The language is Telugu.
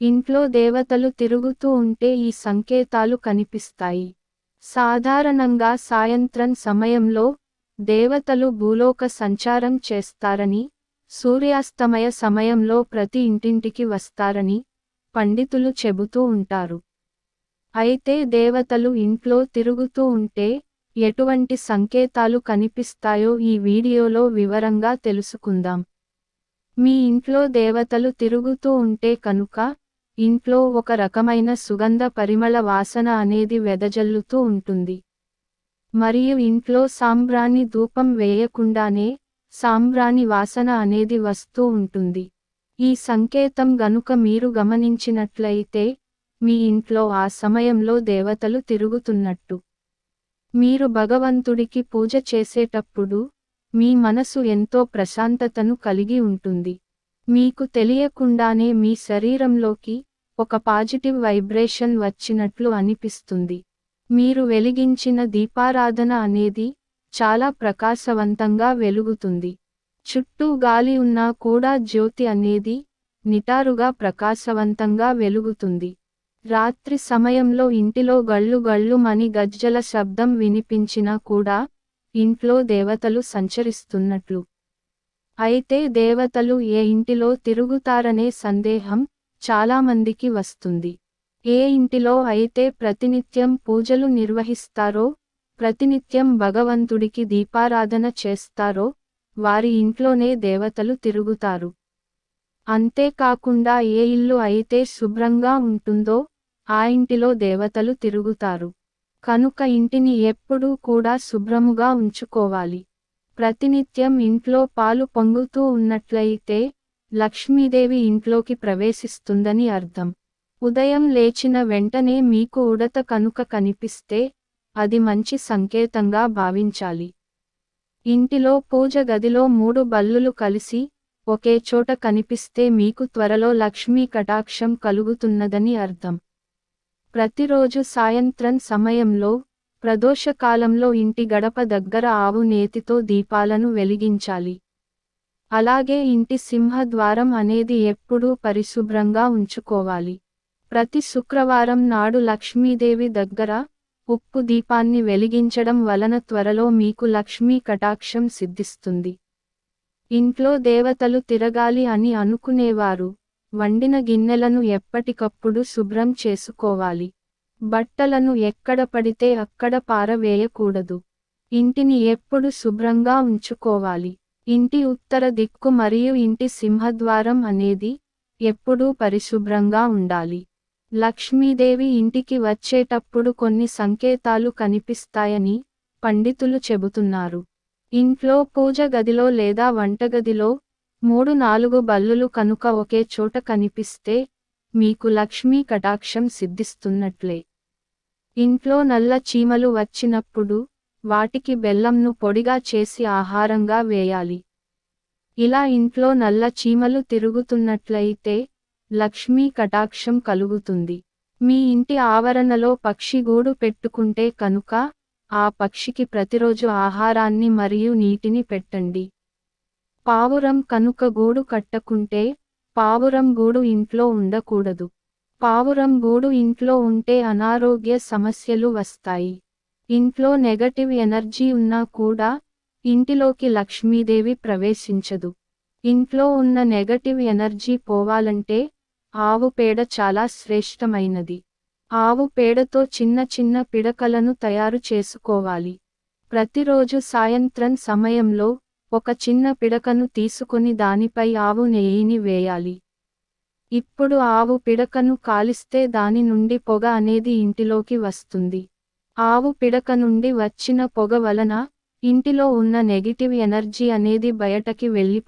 ఇంట్లో దేవతలు తిరుగుతూ ఉంటే ఈ సంకేతాలు కనిపిస్తాయి. సాధారణంగా సాయంత్రం సమయంలో దేవతలు భూలోక సంచారం చేస్తారని సూర్యాస్తమయ సమయంలో ప్రతి ఇంటింటికి వస్తారని పండితులు చెబుతూ ఉంటారు. అయితే దేవతలు ఇంట్లో తిరుగుతూ ఉంటే ఎటువంటి సంకేతాలు కనిపిస్తాయో ఈ వీడియోలో వివరంగా తెలుసుకుందాం. మీ ఇంట్లో దేవతలు తిరుగుతూ ఉంటే కనుక ఇంట్లో ఒక రకమైన సుగంధ పరిమళ వాసన అనేది వెదజల్లుతూ ఉంటుంది. మరియు ఇంట్లో సాంబ్రాణి ధూపం వేయకుండానే సాంబ్రాణి వాసన అనేది వస్తూ ఉంటుంది. ఈ సంకేతం గనుక మీరు గమనించినట్లయితే మీ ఇంట్లో ఆ సమయంలో దేవతలు తిరుగుతున్నట్టు. మీరు భగవంతుడికి పూజ చేసేటప్పుడు మీ మనసు ఎంతో ప్రశాంతతను కలిగి ఉంటుంది. మీకు తెలియకుండానే మీ శరీరంలోకి ఒక పాజిటివ్ వైబ్రేషన్ వచ్చినట్లు అనిపిస్తుంది. మీరు వెలిగించిన దీపారాధన అనేది చాలా ప్రకాశవంతంగా వెలుగుతుంది. చుట్టూ గాలి ఉన్నా కూడా జ్యోతి అనేది నిటారుగా ప్రకాశవంతంగా వెలుగుతుంది. రాత్రి సమయంలో ఇంటిలో గళ్ళు గళ్ళు మని గజ్జల శబ్దం వినిపించినా కూడా ఇంట్లో దేవతలు సంచరిస్తున్నట్లు. అయితే దేవతలు ఏ ఇంటిలో తిరుగుతారనే సందేహం చాలామందికి వస్తుంది. ఏ ఇంటిలో అయితే ప్రతినిత్యం పూజలు నిర్వహిస్తారో ప్రతినిత్యం భగవంతుడికి దీపారాధన చేస్తారో వారి ఇంట్లోనే దేవతలు తిరుగుతారు. అంతేకాకుండా ఏ ఇల్లు అయితే శుభ్రంగా ఉంటుందో ఆ ఇంటిలో దేవతలు తిరుగుతారు. కనుక ఇంటిని ఎప్పుడూ కూడా శుభ్రముగా ఉంచుకోవాలి. ప్రతినిత్యం ఇంట్లో పాలు పొంగుతూ ఉన్నట్లయితే లక్ష్మీదేవి ఇంట్లోకి ప్రవేశిస్తుందని అర్థం. ఉదయం లేచిన వెంటనే మీకు ఉడత కనుక కనిపిస్తే అది మంచి సంకేతంగా భావించాలి. ఇంటిలో పూజ గదిలో మూడు బల్లులు కలిసి ఒకే చోట కనిపిస్తే మీకు త్వరలో లక్ష్మీ కటాక్షం కలుగుతున్నదని అర్థం. ప్రతిరోజు సాయంత్రం సమయంలో ప్రదోషకాలంలో ఇంటి గడప దగ్గర ఆవు నేతితో దీపాలను వెలిగించాలి. అలాగే ఇంటి సింహద్వారం అనేది ఎప్పుడూ పరిశుభ్రంగా ఉంచుకోవాలి. ప్రతి శుక్రవారం నాడు లక్ష్మీదేవి దగ్గర ఉప్పు దీపాన్ని వెలిగించడం వలన త్వరలో మీకు లక్ష్మీ కటాక్షం సిద్ధిస్తుంది. ఇంట్లో దేవతలు తిరగాలి అని అనుకునేవారు. వండిన గిన్నెలను ఎప్పటికప్పుడు శుభ్రం చేసుకోవాలి. బట్టలను ఎక్కడ పడితే అక్కడ పారవేయకూడదు. ఇంటిని ఎప్పుడు శుభ్రంగా ఉంచుకోవాలి. ఇంటి ఉత్తర దిక్కు మరియు ఇంటి సింహద్వారం అనేది ఎప్పుడూ పరిశుభ్రంగా ఉండాలి. లక్ష్మీదేవి ఇంటికి వచ్చేటప్పుడు కొన్ని సంకేతాలు కనిపిస్తాయని పండితులు చెబుతున్నారు. ఇంట్లో పూజ గదిలో లేదా వంటగదిలో మూడు నాలుగు బల్లులు కనుక ఒకే చోట కనిపిస్తే మీకు లక్ష్మీ కటాక్షం సిద్ధిస్తున్నట్లే. ఇంట్లో నల్ల చీమలు వచ్చినప్పుడు వాటికి బెల్లంను పొడిగా చేసి ఆహారంగా వేయాలి. ఇలా ఇంట్లో నల్ల చీమలు తిరుగుతున్నట్లయితే లక్ష్మీ కటాక్షం కలుగుతుంది. మీ ఇంటి ఆవరణలో పక్షి గూడు పెట్టుకుంటే కనుక ఆ పక్షికి ప్రతిరోజు ఆహారాన్ని మరియు నీటిని పెట్టండి. పావురం కనుక గూడు కట్టకుంటే పావురం గూడు ఇంట్లో ఉండకూడదు. పావురం గూడు ఇంట్లో ఉంటే అనారోగ్య సమస్యలు వస్తాయి. ఇంట్లో నెగటివ్ ఎనర్జీ ఉన్నా కూడా ఇంటిలోకి లక్ష్మీదేవి ప్రవేశించదు. ఇంట్లో ఉన్న నెగటివ్ ఎనర్జీ పోవాలంటే ఆవు పేడ చాలా శ్రేష్టమైనది. ఆవు పేడతో చిన్న చిన్న పిడకలను తయారు చేసుకోవాలి. ప్రతిరోజు సాయంత్రం సమయంలో ఒక చిన్న పిడకను తీసుకుని దానిపై ఆవు నెయ్యిని వేయాలి. ఇప్పుడు ఆవు పిడకను కాలిస్తే దాని నుండి పొగ అనేది ఇంటిలోకి వస్తుంది. ఆవు పిడక నుండి వచ్చిన పొగ వలన ఇంటిలో ఉన్న నెగిటివ్ ఎనర్జీ అనేది బయటకి వెళ్ళిపో